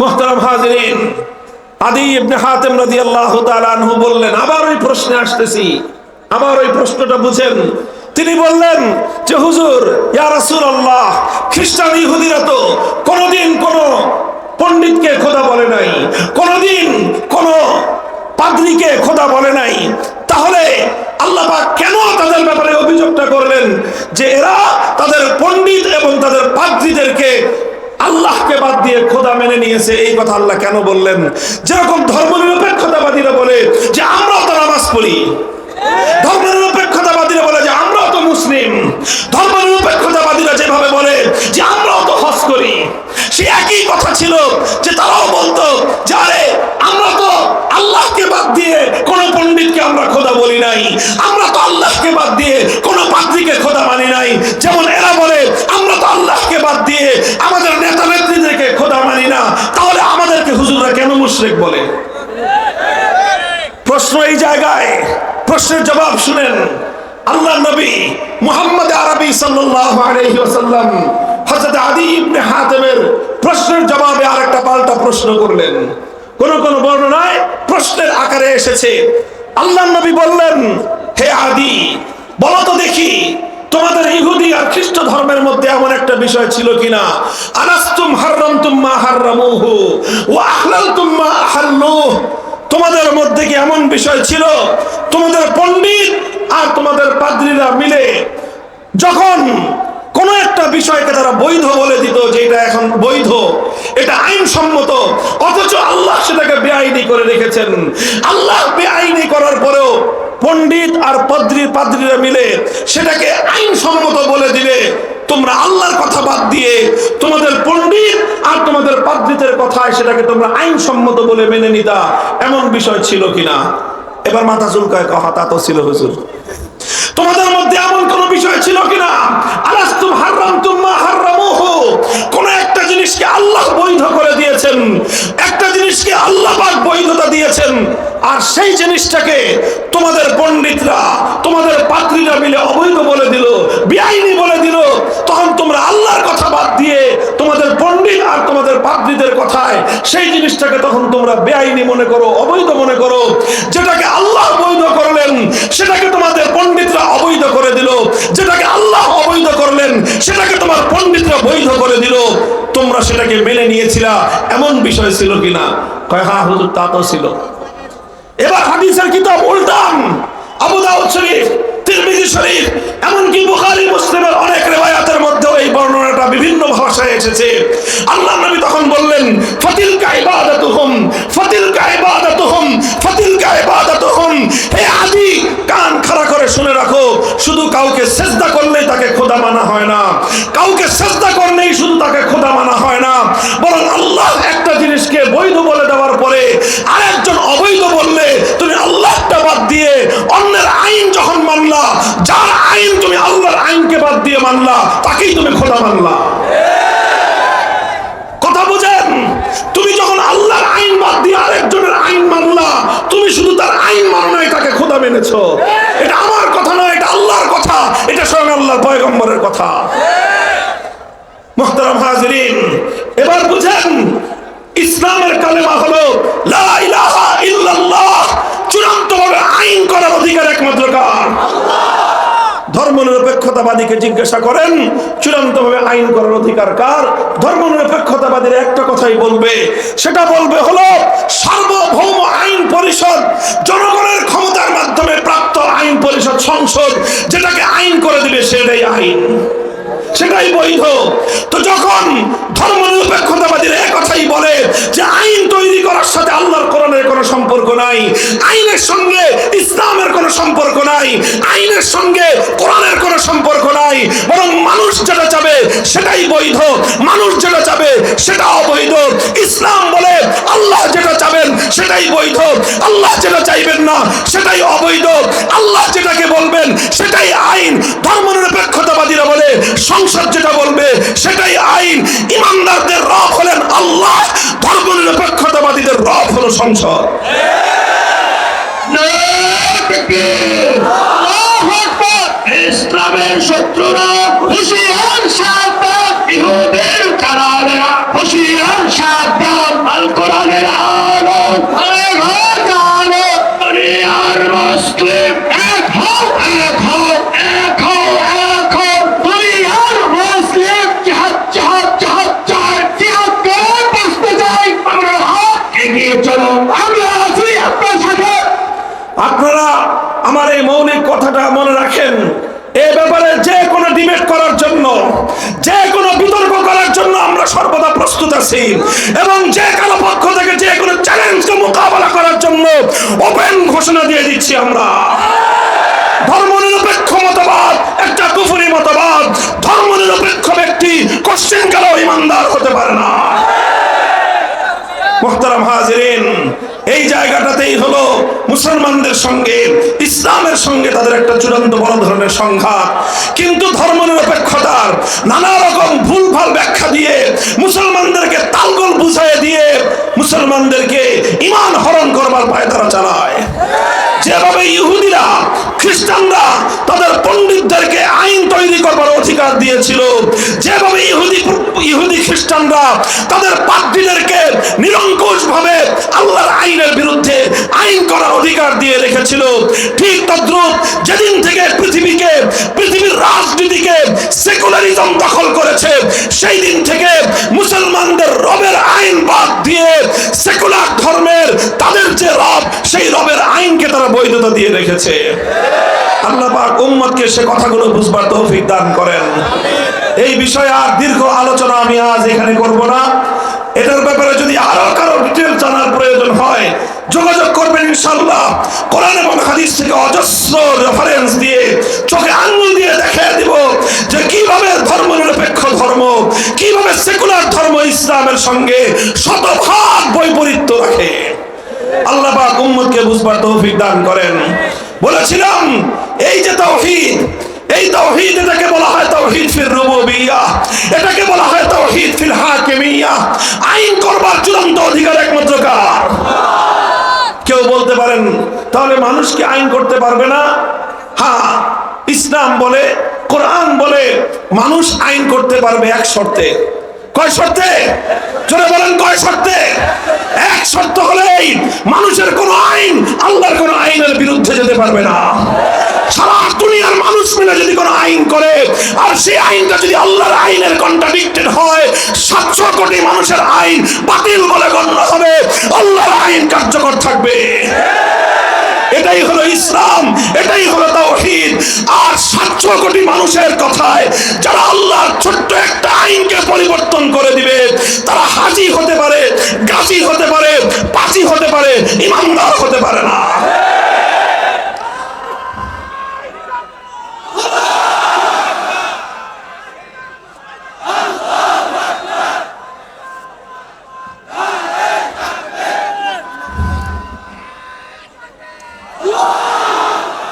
মোহতারাম হাজরিন, আদি ইবনে হাতেম রাদিয়াল্লাহু তাআলা আনহু বললেন, আবার ওই প্রশ্নে আসতেছি। আবার ওই প্রশ্নটা বুঝেন। তিনি বললেন যে, হুজুর, ইয়া রাসূলুল্লাহ, খ্রিস্টান ইহুদিরা তো কোনোদিন কোন পণ্ডিতকে খোদা বলে নাই, কোনোদিন কোন পাদ্রীকে খোদা বলে নাই। তাহলে আল্লাহ কেন তাদের ব্যাপারে অভিযোগটা করলেন যে, এরা তাদের পণ্ডিত এবং তাদের পাদ্রীদেরকে আল্লাহকে বাদ দিয়ে খোদা মেনে নিয়েছে। এই কথা আল্লাহ কেন বললেন? যেরকম ধর্মনিরপেক্ষতাবাদীরা বলে যে আমরাও তো নামাজ পড়ি। ধর্মনিরপেক্ষতাবাদীরা বলে যে আমরাও তো মুসলিম। ধর্মনিরপেক্ষতাবাদীরা যেভাবে বলে যে আমরাও তো হজ করি। সে একই কথা ছিল যে তারাও বলতো যে আরে, আমরা তো আল্লাহকে বাদ দিয়ে কোন পণ্ডিতকে আমরা খোদা বলি নাই। আমরা তো আল্লাহকে বাদ দিয়ে কোন পাত্রীকে খোদা মানি নাই। যেমন এরা বলে, আমরা তো আল্লাহকে বাদ দিয়ে আমাদের নেতা নেত্রীদেরকে খোদা মানি না তাহলে আমাদেরকে হুজুররা কেন মুশরিক বলে। প্রশ্ন এই জায়গায়, প্রশ্নের জবাব শুনেন। আল্লাহ নবী মুহাম্মদ আরবি সাল্লাল্লাহু আলাইহি ওয়াসাল্লাম হযরত আদি ইবনে হাতেমের প্রশ্নের জবাবে আরেকটা পাল্টা প্রশ্ন করলেন। কোন কোন বর্ণনায় প্রশ্নের আকারে এসেছে। আল্লাহ নবী বললেন, হে আদি, বলো তো দেখি তোমাদের ইহুদি আর খ্রিস্ট ধর্মের মধ্যে এমন একটা বিষয় ছিল কিনা? আনাস্তুম হাররামতুম তুম্মা হাররামুহু ওয়া আহলালতুম মা আহাল্লুহু। তোমাদের মধ্যে কি এমন বিষয় ছিল? তোমাদের পণ্ডিত আর তোমাদের পাদ্রীরা মিলে যখন কোন একটা বিষয়কে তারা বৈধ বলে দিত যে এটা এখন বৈধ, এটা আইনসম্মত, অথচ আল্লাহ সেটাকে বেআইনি করে রেখেছেন। আল্লাহ বেআইনি করার পরেও পণ্ডিত আর পাদ্রী পাদ্রীরা মিলে সেটাকে আইনসম্মত বলে দিলে তোমরা আল্লাহর কথা বাদ দিয়ে তোমাদের পণ্ডিত আর তোমাদের পাদ্রীদের কথায় সেটাকে তোমরা আইনসম্মত বলে মেনে নিতা, এমন বিষয় ছিল কিনা? এবার মাথা চুলকায় কথা তা তো ছিল হুজুর। তোমাদের মধ্যে এমন কোন বিষয় ছিল কিনা? আলাস্তুম হাররামতুম মা হাররামুহু কোন একটা জিনিসকে আল্লাহ বৈধ করে দিয়েছেন। একটা জিনিসকে আল্লাহ পাক বৈধতা দিয়েছেন। আর সেই জিনিসটাকে তোমাদের পণ্ডিতরা, তোমাদের পাত্রীরা মিলে অবৈধ বলে দিল, বেআইনি বলে দিল। তখন তোমরা আল্লাহর কথা বাদ দিয়ে তোমাদের পণ্ডিত আর তোমাদের পাত্রীদের কথায় সেই জিনিসটাকে তখন তোমরা বেআইনি মনে করো, অবৈধ মনে করো, যেটাকে আল্লাহ বৈধ করলেন সেটাকে তোমাদের পণ্ডিতরা অবৈধ করে দিল যেটাকে আল্লাহ অবৈধ করলেন সেটাকে তোমার পণ্ডিতরা বৈধ করে দিল তোমরা সেটাকে মেনে নিয়েছিল, এমন বিষয় ছিল কিনা? কয় হা হুজুর, তা তো ছিল। এবার হাদিসের কিতাব উল্টান, আবু দাউদ শরীফ তিরমিজি শরীফ, এমনকি বুখারী, মুসলিমের অনেক রিওয়ায়াতের মধ্যেও এই বর্ণনাটা বিভিন্ন ভাষায় এসেছে। আল্লাহ নবী তখন বললেন ফাতিল কাইবাদাতুহুম ফাতিল কাইবাদাতুহুম ফাতিল কাইবাদাতুহুম হে আদি, কান খাড়া করে শুনে রাখো, শুধু কাউকে সেজদা করলেই তাকে খোদা মানা হয় না। কাউকে সেজদা করলেই শুধু তাকে খোদা মানা হয় না। বরং আল্লাহ একটা জিনিসকে বৈধ বলে দেওয়ার পরে আরেকজন অবৈধ বললে বাদ দিয়ে অন্যের আইন যখন মানলা, যার আইন তুমি আল্লাহর আইনকে বাদ দিয়ে মানলা, তাকেই তুমি খোদা মানলা। কথা বুঝেন? তুমি যখন আল্লাহর আইন বাদ দিয়ে আরেকজনের আইন মানলা, তুমি শুধু তার আইন মানো নাই, তাকে খোদা মেনেছো। এটা আমার কথা নয়, এটা আল্লাহর কথা। এটা স্বয়ং আল্লাহর পয়গম্বরের কথা। মোহতারাম হাজরিন, এবার বুঝেন, ইসলামের কালেমা হলো, লা ইলাহা ইল্লাল্লাহ। চূড়ান্তভাবে আইন করার অধিকার একমাত্র কার? ধর্মনিরপেক্ষতাবাদীকে জিজ্ঞাসা করেন, চূড়ান্তভাবে আইন করার অধিকার কার? ধর্মনিরপেক্ষতাবাদীর একটা কথাই বলবে, সেটা বলবে হলো, সার্বভৌম আইন পরিষদ জনগণের ক্ষমতার মাধ্যমে প্রাপ্ত আইন পরিষদ সংসদ, যেটাকে আইন করে দিবে সেটাই আইন। সেটাই বৈধ। তো যখন ধর্ম ধর্মনিরপেক্ষতাবাদীরা কথাই বলে যে আইন তৈরি করার সাথে আল্লাহর কোরআনের কোনো সম্পর্ক নাই, আইনের সঙ্গে ইসলামের কোনো সম্পর্ক নাই, আইনের সঙ্গে কোরআনের কোনো সম্পর্ক নাই, বরং মানুষ যেটা চাবে সেটাই বৈধ, মানুষ যেটা চাবে সেটা অবৈধ। ইসলাম বলে আল্লাহ যেটা চাবেন সেটাই বৈধ, আল্লাহ যেটা চাইবেন না সেটাই অবৈধ, আল্লাহ যেটাকে বলবেন সেটাই আইন। ধর্মনিরপেক্ষতাবাদীরা বলে সংসদ যেটা বলবে, সেটাই আইন। ইমানদারদের রব হলেন আল্লাহ ধর্মনিরপেক্ষতাবাদীদের রব হলো সংসদ। ইসলামের শত্রুরা হুশিয়ার সাবধান ইহুদের কারারা হুশিয়ার সাবধান আল কোরআনের আলো দুনিয়ার মুসলিম ওপেন ঘোষণা দিয়ে দিচ্ছি আমরা। ধর্মনিরপেক্ষ মতবাদ, একটা কুফুরি মতবাদ, ধর্মনিরপেক্ষ ব্যক্তি কোশ্চেন কালো ইমানদার হতে পারে না? মোহতারাম হাজিরিন, এই জায়গাটাতেই হলো মুসলমানদের সঙ্গে, ইসলামের সঙ্গে তাদের একটা চূড়ান্ত বড় ধরনের সংঘাত। কিন্তু ধর্ম নিরপেক্ষতার নানা রকম ভুলভাল ব্যাখ্যা দিয়ে মুসলমানদেরকে তালগোল বুঝাই দিয়ে মুসলমানদেরকে ইমান হরণ পায় তারা চালায়। যেভাবে ইহুদিরা খ্রিস্টানরা তাদের পণ্ডিতদেরকে আইন তৈরি করবার অধিকার দিয়েছিল। যেভাবে ইহুদি ইহুদি খ্রিস্টানরা তাদের পাদ্রীদেরকে নিরঙ্কুশ ভাবে আল্লাহর আইনের বিরুদ্ধে আইন করার অধিকার দিয়ে রেখেছিল। ঠিক তদ্রুপ যেদিন থেকে পৃথিবীকে, পৃথিবীর রাজনীতিকে সেকুলারিজম দখল করেছে, সেই দিন থেকে মুসলমানদের রবের আইন বাদ দিয়ে সেকুলার ধর্মের তাদের যে রব, সেই রবের আইনকে তারা বৈধতা দিয়ে রেখেছে। আল্লাহ পাক উম্মতকে সে কথাগুলো বুঝবার তৌফিক দান করেন। এই বিষয়ে আর দীর্ঘ আলোচনা আমি আজ এখানে করব না। এটার ব্যাপারে যদি আরও কারও ডিটেল জানার প্রয়োজন হয়, যোগাযোগ করবেন ইনশাল্লাহ কোরআন এবং হাদিস থেকে অজস্র রেফারেন্স দিয়ে চোখে আঙ্গুল দিয়ে দেখিয়ে দিব যে কীভাবে ধর্ম নিরপেক্ষ ধর্ম, কীভাবে সেকুলার ধর্ম ইসলামের সঙ্গে শতভাগ বৈপরীত্য রাখে। আল্লাহ পাক উম্মতকে বুঝবার তৌফিক দান করেন। বলেছিলাম, এই যে তৌহিদ, এই তৌহিদ এটাকে বলা হয় তৌহিদ ফির রুবুবিয়্যাহ এটাকে বলা হয় তৌহিদ ফিল হাকিমিয়্যাহ আইন করবার চূড়ান্ত অধিকার একমাত্র কার? কেউ বলতে পারেন, তাহলে মানুষ কি আইন করতে পারবে না? হ্যাঁ ইসলাম বলে, কোরআন বলে, মানুষ আইন করতে পারবে এক শর্তে। কয় শর্তে? জোরে বলেন, কয় শর্তে? এক শর্ত হলেই মানুষের কোন আইন, আল্লাহর কোন আইনের বিরুদ্ধে যেতে পারবে না। সারা দুনিয়ার মানুষ মিলে যদি কোনো আইন করে, আর সেই আইনটা যদি আল্লাহর আইনের কন্ট্রাডিক্টেড হয়, সাতশো কোটি মানুষের আইন বাতিল বলে গণ্য হবে। আল্লাহর আইন কার্যকর থাকবে। এটাই হলো ইসলাম, এটাই হলো তাওহীদ। আর সাতশো কোটি মানুষের কথায় যারা আল্লাহর ছোট্ট একটা আইনকে পরিবর্তন করে দিবে, তারা হাজি হতে পারে, গাজী হতে পারে পাচি হতে পারে, ইমানদার হতে পারে না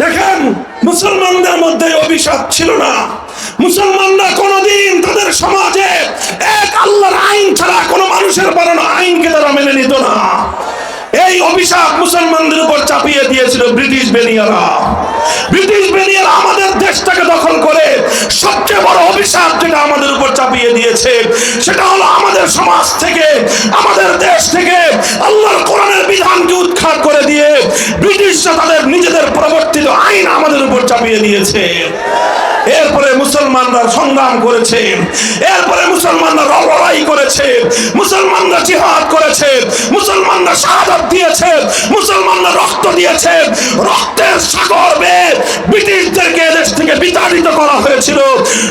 দেখেন মুসলমানদের মধ্যে অভিশাপ ছিল না। মুসলমানরা কোনোদিন তাদের সমাজে এক আল্লাহর আইন ছাড়া কোনো মানুষের বানানো আইনকে তারা মেনে নিত না। এই অভিশাপ মুসলমানদের উপর চাপিয়ে দিয়েছিল ব্রিটিশ বেনিয়ারা। ব্রিটিশ বেনিয়ারা আমাদের দেশটাকে দখল করে সবচেয়ে বড় অভিশাপ যেটা আমাদের উপর চাপিয়ে দিয়েছে, সেটা হলো আমাদের সমাজ থেকে, আমাদের দেশ থেকে আল্লাহর কোরআনের বিধানকে উৎখাত করে দিয়ে ব্রিটিশরা তাদের নিজেদের প্রবর্তিত আইন আমাদের উপর চাপিয়ে দিয়েছে। এরপরে মুসলমানরা সংগ্রাম করেছে। এরপরে মুসলমানরা লড়াই করেছে। মুসলমানরা জিহাদ করেছে। মুসলমানরা শাহাদাত দিয়েছে। মুসলমানরা রক্ত দিয়েছে। রক্তের সাগর বেয়ে ব্রিটিশদেরকে দেশ থেকে বিতাড়িত করা হয়েছিল।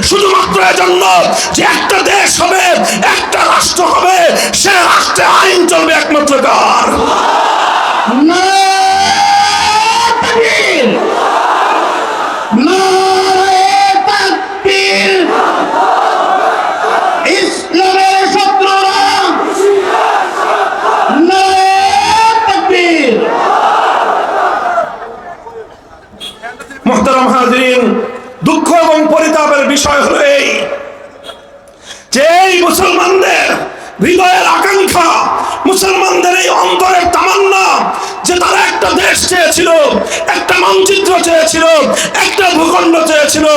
শুধুমাত্র এজন্য যে একটা দেশ হবে, একটা রাষ্ট্র হবে, সে রাষ্ট্রে আইন চলবে একমাত্র কার? নারায়ণ চেয়েছিল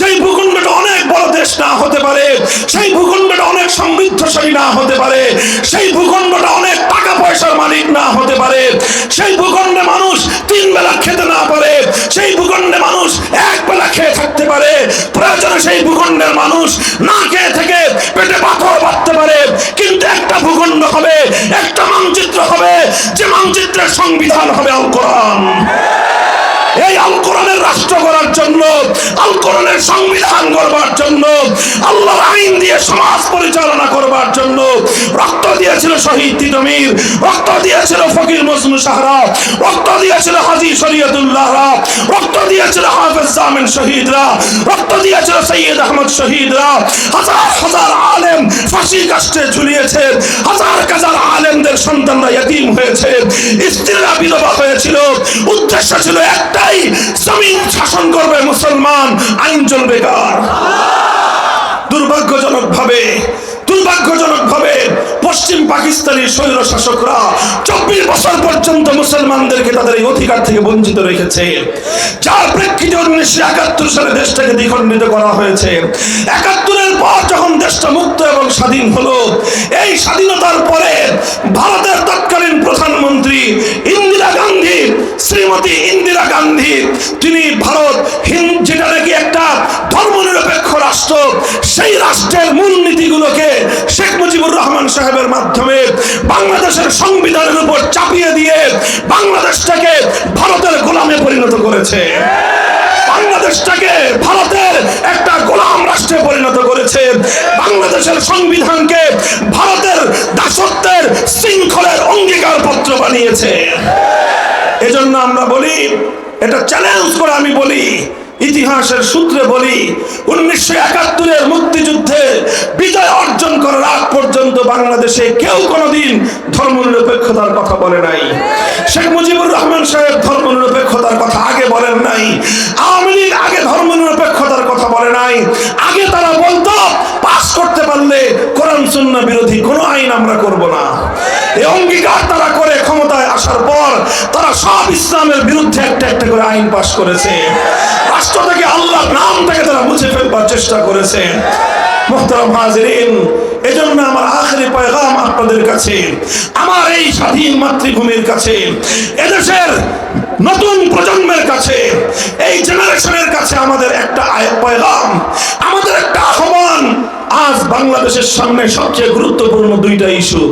সেই ভূখণ্ডটা অনেক বড় দেশ না হতে পারে, সেই ভূখণ্ডটা অনেক সমৃদ্ধশালী না হতে পারে, সেই ভূখণ্ডটা অনেক টাকা পয়সার মালিক না হতে পারে, সেই ভূখণ্ডে মানুষ তিন বেলা খেতে না পারে, সেই ভূখণ্ডে মানুষ এক বেলা খেয়ে থাকতে পারে, প্রয়োজনে সেই ভূখণ্ডের মানুষ না খেয়ে থেকে পেটে পাথর বাঁধতে পারে। কিন্তু একটা ভূখণ্ড হবে, একটা মানচিত্র হবে, যে মানচিত্রের সংবিধান হবে আল এই আল কোরআনের আল কোরআনের সংবিধান করবার জন্য আল্লাহর আইন দিয়ে সমাজ পরিচালনা করবার জন্য। রক্ত দিয়েছিল শহীদ তিতমির রক্ত দিয়েছিল ফকির মজনু সাহরা, রক্ত দিয়েছিল হাজি শরীয়তুল্লাহরা, রক্ত দিয়েছিল হাফেজ জামিন শহীদরা, রক্ত দিয়েছিল সৈয়দ আহমদ শহীদরা। হাজার হাজার আলেম ফাঁসি কাষ্টে ঝুলিয়েছে, হাজার হাজার আলেমদের সন্তানরা ইয়তীম হয়েছে। স্ত্রীরা বিধবা হয়েছিল, উদ্দেশ্য ছিল একটাই, জমিন শাসন করবে মুসলমান আইন চলবে কার দুর্ভাগ্যজনক ভাবে দুর্ভাগ্যজনক ভাবে পশ্চিম পাকিস্তানি স্বৈর শাসকরা চব্বিশ বছর পর্যন্ত মুসলমানদেরকে তাদের এই অধিকার থেকে বঞ্চিত রেখেছে। যার প্রেক্ষিতে উনিশশো একাত্তর সালে দেশটাকে দ্বিখণ্ডিত করা হয়েছে। একাত্তরের পর যখন দেশটা মুক্ত এবং স্বাধীন হলো, এই স্বাধীনতার পরে ভারতের তৎকালীন প্রধানমন্ত্রী শ্রীমতী ইন্দিরা গান্ধী, তিনি ভারত যেটা নাকি একটা ধর্মনিরপেক্ষ রাষ্ট্র, সেই রাষ্ট্রের মূলনীতিগুলোকে শেখ মুজিবুর রহমান সাহেবের মাধ্যমে বাংলাদেশের সংবিধানের উপর চাপিয়ে দিয়ে বাংলাদেশটাকে ভারতের গোলামে পরিণত করেছে। বাংলাদেশটাকে ভারতের একটা গোলাম রাষ্ট্রে পরিণত করেছে। বাংলাদেশের সংবিধানকে ভারতের দাসত্বের শৃঙ্খলের অঙ্গীকার পত্র বানিয়েছে। এজন্য আমরা বলি, এটা চ্যালেঞ্জ করে আমি বলি, ইতিহাসের সূত্রে বলি, উনিশশো একাত্তরের মুক্তিযুদ্ধে বিজয় অর্জন করার আগ পর্যন্ত বাংলাদেশে কেউ কোনোদিন ধর্মনিরপেক্ষতার কথা বলে নাই। শেখ মুজিবুর রহমান সাহেব ধর্মনিরপেক্ষতার কথা আগে বলেন নাই, আওয়ামী লীগ আগে ধর্মনিরপেক্ষতার কথা বলে নাই, আগে তারা বলতো, পাস করতে পারলে কোরআন সুন্নাহ বিরোধী কোনো আইন আমরা করব না। অঙ্গীকার তারা করে ক্ষমতায় আসার পর তারা সব ইসলামের বিরুদ্ধে একটা একটা করে আইন পাশ করেছে। রাষ্ট্র থেকে আল্লাহ নাম থেকে তারা মুছে ফেলবার চেষ্টা করেছে। আমার আপনাদের কাছে, আমার এই স্বাধীন মাতৃভূমির কাছে, এদেশের নতুন প্রজন্মের কাছে, এই জেনারেশনের কাছে আমাদের একটা আমাদের একটা আহ্বান, আজ বাংলাদেশের সামনে সবচেয়ে গুরুত্বপূর্ণ দুইটা ইস্যু।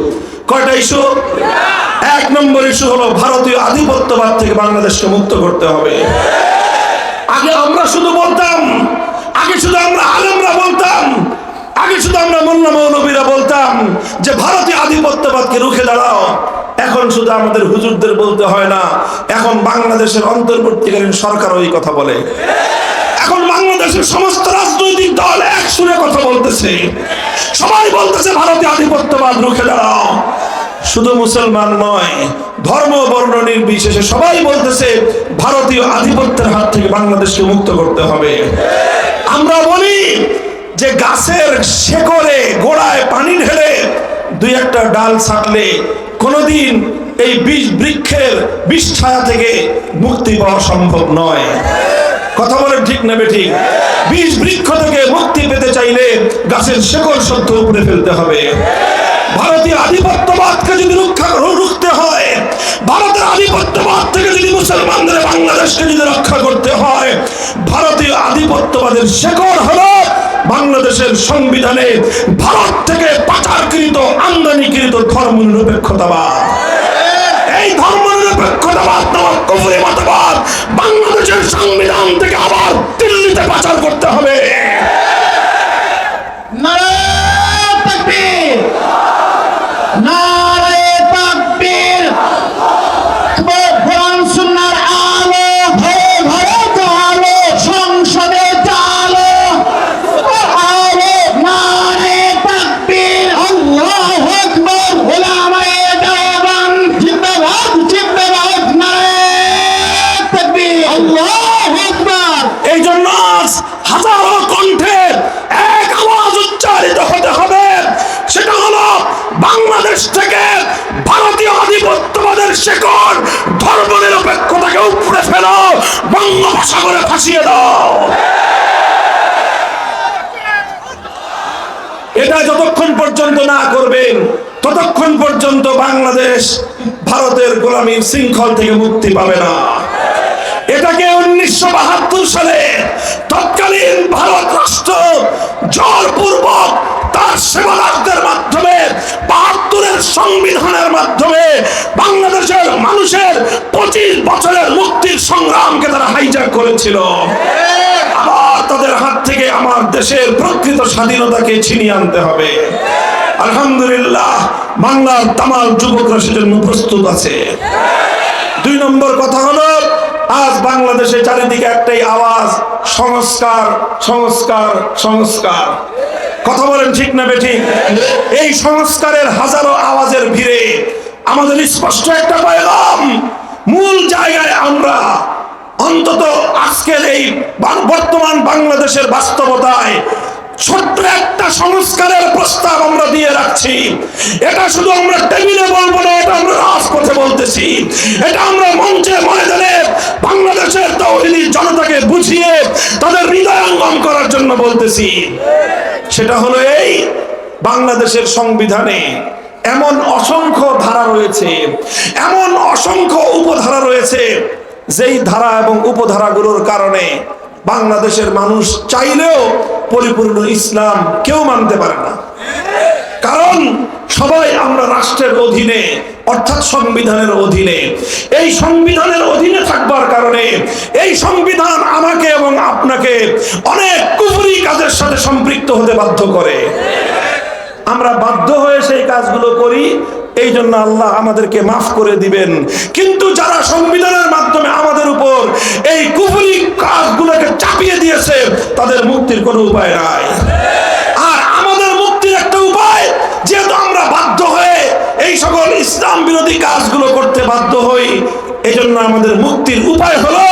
কয়টা ইস্যু? এক নম্বর ইস্যু হলো ভারতীয় আধিপত্যবাদ থেকে বাংলাদেশকে মুক্ত করতে হবে। আগে আমরা শুধু বলতাম, আগে শুধু আমরা আলেমরা বলতাম, আগে শুধু আমরা মোল্লা মৌলবীরা বলতাম যে ভারতীয় আধিপত্যবাদকে রুখে দাঁড়াও। এখন শুধু আমাদের হুজুরদের বলতে হয় না, এখন বাংলাদেশের অন্তর্বর্তীকালীন সরকার ওই কথা বলে। বাংলাদেশের সমস্ত রাজনৈতিক দল এক সুরে কথা বলতেছে। সবাই বলতেছে ভারতীয় আধিপত্যবাদ রুখে দাঁড়াও। শুধু মুসলমান নয়, ধর্ম, বর্ণ নির্বিশেষে সবাই বলতেছে, ভারতীয় আধিপত্যের হাত থেকে বাংলাদেশকে মুক্ত করতে হবে। আমরা বলি যে গাছের শেকড়ে, গোড়ায় পানি ঢেলে দুই একটা ডাল ছাটলে কোনোদিন এই বৃক্ষের বিষ ছায়া থেকে মুক্তি পাওয়া সম্ভব নয়। কথা বলেন ঠিক নেবে ঠিক বিষ বৃক্ষ থেকে মুক্তি পেতে চাইলে গাছের শেকড় সত্য উপরে ফেলতে হবে। ভারতীয় আধিপত্যবাদকে যদি রক্ষা রুখতে হয়, ভারতের আধিপত্যবাদ থেকে যদি মুসলমানদের বাংলাদেশকে যদি রক্ষা করতে হয়, ভারতীয় আধিপত্যবাদের শেকড় হলো বাংলাদেশের সংবিধানে ভারত থেকে পাচারকৃত, আমদানিকৃত ধর্ম নিরপেক্ষতাবাদ। বাংলাদেশের সংবিধান থেকে আবার দিল্লিতে পাচার করতে হবে। নারায়ণ বঙ্গোপসাগরে ফাঁসিয়ে এটা যতক্ষণ পর্যন্ত না করবেন ততক্ষণ পর্যন্ত বাংলাদেশ ভারতের গোলামীর শৃঙ্খল থেকে মুক্তি পাবে না। এটাকে উনিশশো বাহাত্তর সালে তৎকালীন ভারত রাষ্ট্র জোরপূর্বক তার সেবাদারদের মাধ্যমে, বাহাত্তরের সংবিধানের মাধ্যমে বাংলাদেশের মানুষের পঁচিশ বছরের মুক্তির সংগ্রামকে তারা হাইজ্যাক করেছিল। আবার তাদের হাত থেকে আমার দেশের প্রকৃত স্বাধীনতাকে ছিনিয়ে আনতে হবে। আলহামদুলিল্লাহ, বাংলার তামাল যুবকরা সেজন্য প্রস্তুত আছে। দুই নম্বর কথা হলো আজ বাংলাদেশে চারিদিকে একটাই আওয়াজ, সংস্কার সংস্কার সংস্কার। কথা বলেন ঠিক না বেঠিক? এই সংস্কারের হাজারো আওয়াজের ভিড়ে আমাদের স্পষ্ট একটা পাইলাম মূল জায়গায় আমরা অন্তত আজকের এই বর্তমান বাংলাদেশের বাস্তবতায় ছোট্ট একটা সংস্কারের প্রস্তাব আমরা দিয়ে রাখছি। এটা শুধু আমরা টেবিলে বলব না, এটা আমরা রাজপথে বলতেছি। এটা আমরা মঞ্চে, ময়দানে বাংলাদেশের তৌহিদি জনতাকে বুঝিয়ে তাদের হৃদয়ঙ্গম করার জন্য বলতেছি। সেটা হলো এই বাংলাদেশের সংবিধানে এমন অসংখ্য ধারা রয়েছে, এমন অসংখ্য উপধারা রয়েছে, যেই ধারা এবং উপধারাগুলোর কারণে বাংলাদেশের মানুষ চাইলেও পরিপূর্ণ ইসলাম কেউ মানতে পারে না। কারণ সবাই আমরা রাষ্ট্রের অধীনে, অর্থাৎ সংবিধানের অধীনে। এই সংবিধানের অধীনে থাকবার কারণে এই সংবিধান আমাকে এবং আপনাকে অনেক কুফুরি কাজের সাথে সম্পৃক্ত হতে বাধ্য করে। আমরা বাধ্য হয়ে সেই কাজগুলো করি এই জন্য আল্লাহ আমাদেরকে মাফ করে দিবেন। কিন্তু যারা সংবিধানের মাধ্যমে আমাদের উপর এই কুফুরি কাজগুলোকে চাপিয়ে দিয়েছে, তাদের মুক্তির কোনো উপায় নাই। আর আমাদের মুক্তির একটা উপায়, যেহেতু আমরা বাধ্য হয়ে এই সকল ইসলাম বিরোধী কাজগুলো করতে বাধ্য হই এই জন্য আমাদের মুক্তির উপায় হলো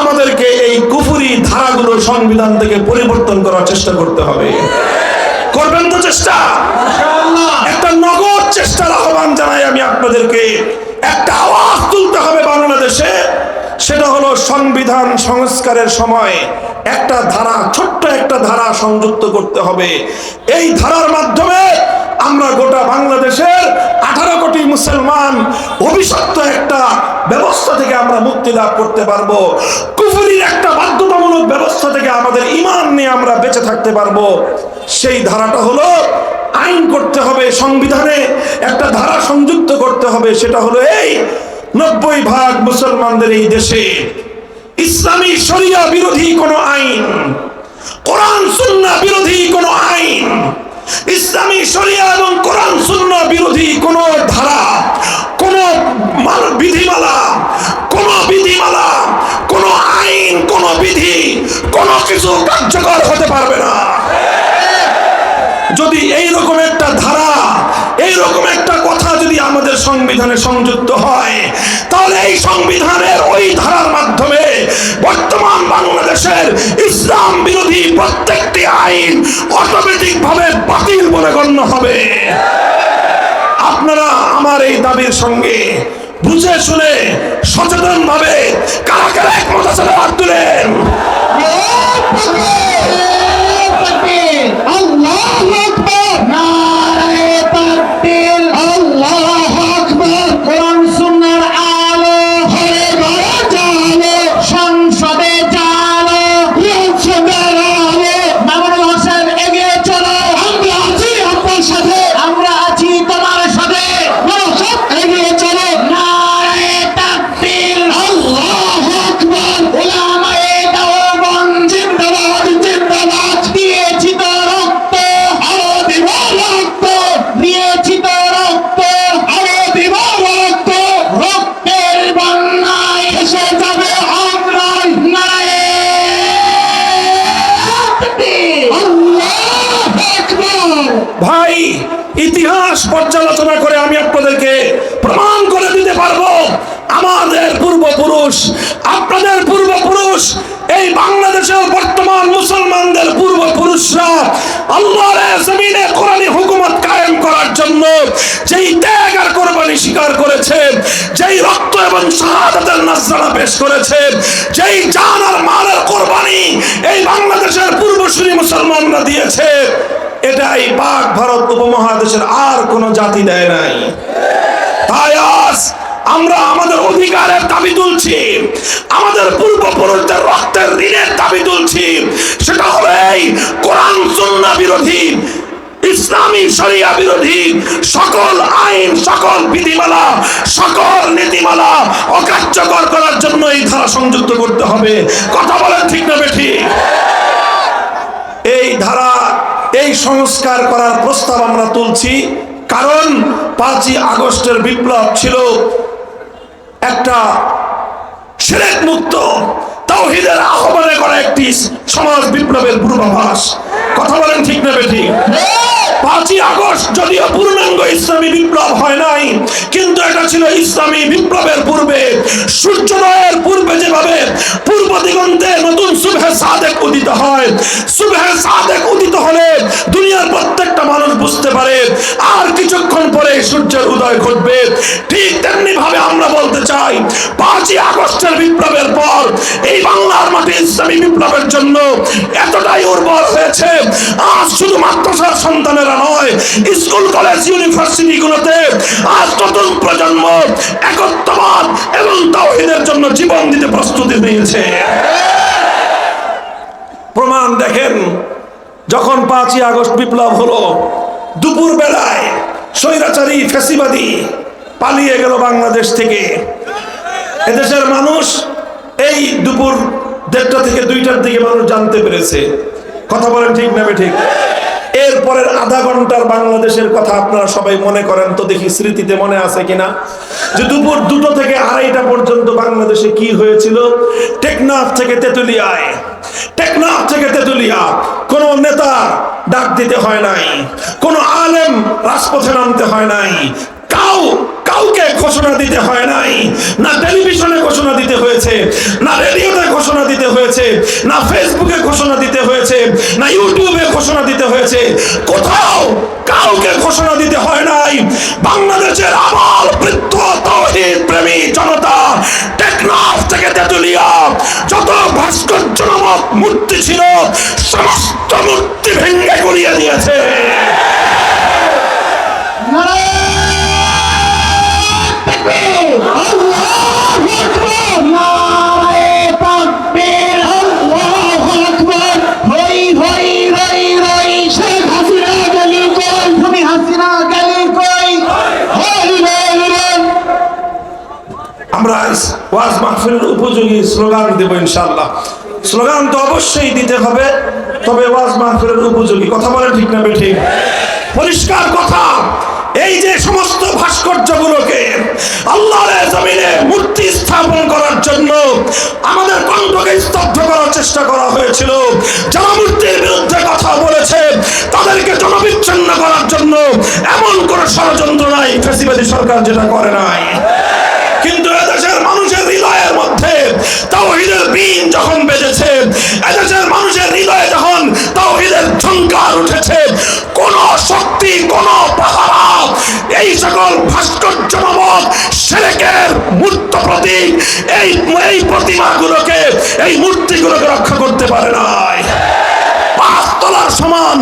আমাদেরকে এই কুফুরি ধারাগুলো সংবিধান থেকে পরিবর্তন করার চেষ্টা করতে হবে। করবেন তো চেষ্টা। একটা নগর চেষ্টার আহ্বান জানাই আমি আপনাদেরকে। একটা আওয়াজ তুলতে হবে বাংলাদেশে। সেটা হলো সংবিধান সংস্কারের সময় একটা ধারা ছোট্ট একটা ধারা সংযুক্ত করতে হবে। এই ধারার মাধ্যমে আমরা গোটা বাংলাদেশের আঠারো কোটি মুসলমান অভিশপ্ত একটা ব্যবস্থা থেকে আমরা মুক্তি লাভ করতে পারব। কুফুরির একটা বাধ্যতামূলক ব্যবস্থা থেকে আমাদের ইমান নিয়ে আমরা বেঁচে থাকতে পারব। সেই ধারাটা হলো আইন করতে হবে সংবিধানে, একটা ধারা সংযুক্ত করতে হবে, সেটা হলো এই নব্বই ভাগ মুসলমানদের এই দেশে ইসলামী শরিয়া বিরোধী কোনো আইন, কোরআন সুন্না বিরোধী কোনো আইন ইসলামী শরিয়া এবং কোরআন শূন্য বিরোধী কোন ধারা, কোন মাল- বিধিমালা, কোন বিধিমালা, কোন আইন, কোন বিধি, কোন কিছু কার্যকর হতে পারবে না। যদি এই রকম একটা ধারা এই রকম একটা যদি আমাদের সংবিধানে সংযুক্ত হয়, তাহলে এই সংবিধানের ওই ধারার মাধ্যমে বর্তমান বাংলাদেশের ইসলাম বিরোধী প্রত্যেকটি আইন অটোমেটিক ভাবে বাতিল বলে গণ্য হবে। আপনারা আমার এই দাবির সঙ্গে বুঝে শুনে সচেতন ভাবে কারা কারা একমত আছে হাত তুলেন। আল্লাহু আকবার। শাহাদাতের নাজরানা পেশ করেছে যেই জান আর মালের কোরবানি এই বাংলাদেশের পূর্বসূরি মুসলমানরা দিয়েছে, এটাই পাক ভারত উপমহাদেশের আর কোনো জাতি দেয় নাই। তাই আজ আমরা আমাদের অধিকারের দাবি তুলছি, আমাদের পূর্বপুরুষদের রক্তের ঋণের দাবি তুলছি, সেটা হলো এই কোরআন বিরোধী ইসলামী শরিয়া বিরোধী সকল আইন, সকল বিধিমালা, সকল নীতিমালা অকার্যকর করার জন্য এই ধারা সংযুক্ত করতে হবে। কথা বলেন ঠিক না বেঠি? এই ধারা, এই সংস্কার করার প্রস্তাব আমরা তুলছি কারণ পাঁচই আগস্টের বিপ্লব ছিল একটা মুক্ত তাওহিদের আহ্বানে করা একটি সমাজ বিপ্লবের পূর্বাভাস। কথা বলেন ঠিক না বেঠিক? পাঁচই আগস্ট যদিও পূর্ণাঙ্গ ইসলামী বিপ্লব হয় নাই। কিন্তু এটা ছিল ইসলামী বিপ্লবের পূর্বে। সূর্যোদয়ের পূর্বে যেভাবে পূর্ব দিগন্তে নতুন সুবহে সাদেক উদিত হয়, সুবহে সাদেক উদিত হলে দুনিয়ার প্রত্যেকটা মানুষ বুঝতে পারে, আর কিছুক্ষণ পরে সূর্যের উদয় ঘটবে। ঠিক তেমনি ভাবে আমরা বলতে চাই, পাঁচই আগস্টের বিপ্লবের পর এই বাংলার মাটি ইসলামী বিপ্লবের জন্য এতটাই উর্বর হয়েছে। আজ শুধু মাদ্রাসার সন্তানেরা নয়, স্কুল, কলেজ ইউনিভার্সিটি আজ নতুন প্রজন্ম একত্ববাদ এবং তাওহীদের জন্য জীবন দিতে প্রস্তুতি নিয়েছে। প্রমাণ দেখেন, যখন পাঁচই আগস্ট বিপ্লব হলো দুপুর বেলায় স্বৈরাচারী ফেসিবাদী পালিয়ে গেল বাংলাদেশ থেকে। এদেশের মানুষ এই দুপুর দেড়টা থেকে দুইটার দিকে মানুষ জানতে পেরেছে। কথা বলেন ঠিক না ঠিক এরপরের আধা ঘণ্টার বাংলাদেশের কথা আপনারা সবাই মনে করেন তো দেখি স্মৃতিতে মনে আছে কিনা? যে দুপুর দুটো থেকে আড়াইটা পর্যন্ত বাংলাদেশে কি হয়েছিল? টেকনাফ থেকে তেতুলিয়ায়। টেকনাফ থেকে তেতুলিয়া। কোন নেতা ডাক দিতে হয় নাই। কোন আলেম রাজপথে নামতে হয় নাই। কাউ কাউকে ঘোষণা দিতে হয় নাই। না টেলিভিশনে ঘোষণা দিতে হয়েছে, না রেডিওতে ঘোষণা দিতে হয়েছে, না ফেসবুকে ঘোষণা দিতে হয়েছে, না ইউটিউবে ঘোষণা দিতে হয়েছে। কোথাও কাউকে ঘোষণা দিতে হয় নাই। বাংলাদেশের আবাল বৃদ্ধ, তৌহিদ প্রেমী জনতা, টেকনাফ থেকে তেতুলিয়া, যত ভাস্কর্য নামক মূর্তি ছিল, সমস্ত মূর্তি ভেঙ্গে গড়িয়ে দিয়েছে। উপযোগী স্লোগান দেব ইনশাল্লাহ স্লোগান তো অবশ্যই দিতে হবে, তবে ওয়াজ মাহফিলের উপযোগী। কথা বলে ঠিক না ঠিক পরিষ্কার কথা, এই যে সমস্ত ভাস্কর্যগুলোকে আল্লাহর জমিনে মূর্তি স্থাপন করার জন্য আমাদের কণ্ঠকে স্তব্ধ করার চেষ্টা করা হয়েছিল। যারা মূর্তির বিরুদ্ধে কথা বলেছে, তাদেরকে জনবিচ্ছিন্ন করার জন্য এমন কোন ষড়যন্ত্র নাই, ফেসিবাদী সরকার যেটা করে নাই। কিন্তু এদেশের মানুষের হৃদয়ের ভাস্কর্য সেরেকের মূর্ত প্রতীক। এই এই প্রতিমাগুলোকে, এই মূর্তিগুলোকে রক্ষা করতে পারে নাই। সমান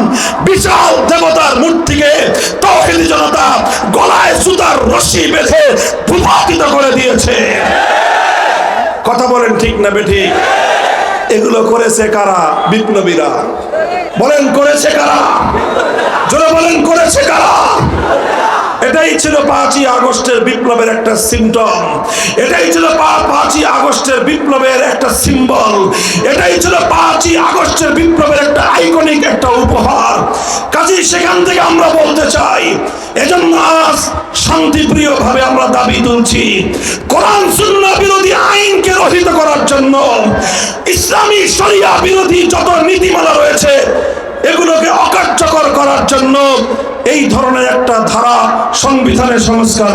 বিশাল দেবতার মূর্তিকে তৌহিদি জনতা গলায় সুতার রশি বেঁধে ভূপাতিত করে দিয়েছে। কথা বলেন ঠিক না বেঠি এগুলো করেছে কারা? বিপ্লবীরা। বলেন করেছে কারা? জোরে বলেন, করেছে কারা? এটাই ছিল পাঁচই আগস্টের বিপ্লবের একটা সিমটম এটাই ছিল পাঁচই আগস্টের বিপ্লবের একটা সিম্বল এটাই ছিল পাঁচই আগস্টের বিপ্লবের একটা আইকনিক একটা উপহার। কাজে, সেখান থেকে আমরা বলতে চাই, এজন্য আজ শান্তিপ্রিয় ভাবে আমরা দাবি তুলছি, কোরআন শূন্য বিরোধী আইনকে রহিত করার জন্য ইসলামী শরিয়া বিরোধী যত নীতিমালা রয়েছে, এগুলোকে অকার্যকর করার জন্য এই ধরনের একটা ধারা সংবিধানের সংস্কার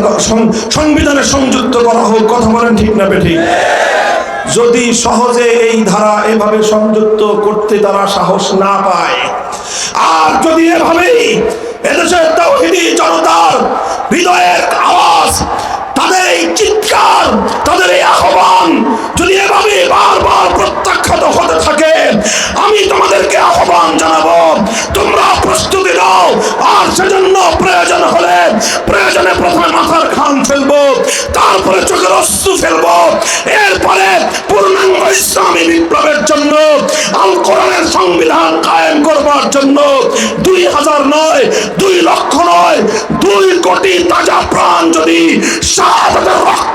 সংবিধানে সংযুক্ত করা হোক, কথা বলেন ঠিক না বেঠিক যদি সহজে এই ধারা এভাবে সংযুক্ত করতে তারা সাহস না পায়, আর যদি এভাবেই এদেশের তাওহীদি জনতার হৃদয়ের আওয়াজ তাদের এই চিৎকার, তাদের এই আহ্বান যদি এভাবে বারবার প্রত্যাখ্যাত হতে থাকে, আমি তোমাদেরকে আহ্বান জানাব, তোমরা প্রস্তুতি দাও আর সেজন্য প্রয়োজন হলে প্রয়োজনে প্রথমে মাথার খান ফেলব, তারপরে চোখের অস্ত্র ফেলব, এরপরে পূর্ণাঙ্গ ইসলামী বিপ্লবের জন্য আল সংবিধান কায়েম করবার জন্য, দুই হাজার নয়, দুই লক্ষ নয়, দুই কোটি তাজা প্রাণ যদি সাত হাজার রক্ত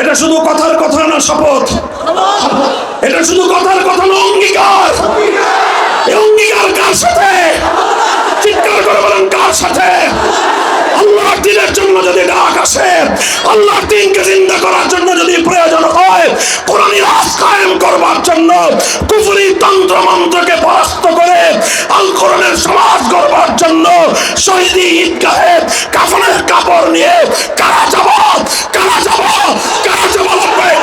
এটা শুধু কথার কথা না, শপথ। এটা শুধু কথার কথা না, অঙ্গীকার। অঙ্গীকার কার সাথে? চিৎকার করে বলেন, কার সাথে? দিনের জন্য যদি ডাক আসে আল্লাহর দিনকে জিন্দা করার জন্য যদি প্রয়োজন হয়, কোরআন রাজ কায়েম করবার জন্য কুফরি তন্ত্র মন্ত্রকে পরাস্ত করে আল কোরআনের সমাজ করবার জন্য শহীদি ঈদগাহে কাফনের কাপড় নিয়ে কারা যাব কারা যাব কারা যাব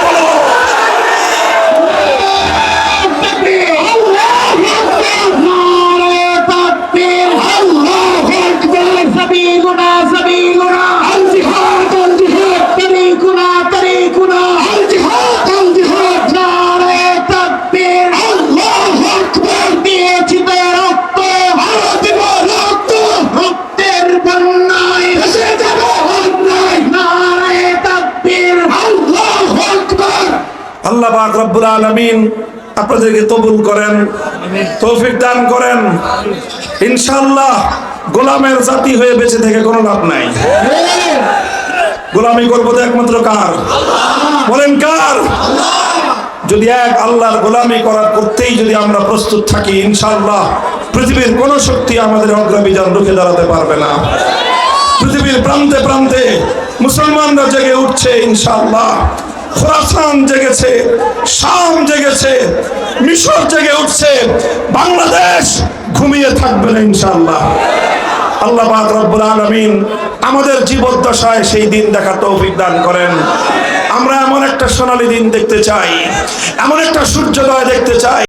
বলো আল্লাহ পাক রব্বুল আলামিন আপনাদেরকে কবুল করেন, তৌফিক দান করেন। ইনশাআল্লাহ গোলামের জাতি হয়ে বেঁচে থেকে কোনো লাভ নাই। গোলামি করব তো একমাত্র কার? বলেন কার? যদি এক আল্লাহর গোলামি করার করতেই যদি আমরা প্রস্তুত থাকি, ইনশাআল্লাহ পৃথিবীর কোন শক্তি আমাদের অগ্রবিজান রুখে দাঁড়াতে পারবে না। পৃথিবীর প্রান্তে প্রান্তে মুসলমানরা জেগে উঠছে, ইনশাআল্লাহ। খোরাসান জেগেছে, শাম জেগেছে, মিশর জেগে উঠছে। বাংলাদেশ ঘুমিয়ে থাকবে না ইনশাআল্লাহ। আল্লাহ রব্বুল আলামিন আমাদের জীবদ্দশায় সেই দিন দেখা তৌফিক দান করেন। আমরা এমন একটা সোনালী দিন দেখতে চাই, এমন একটা সূর্যোদয় দেখতে চাই।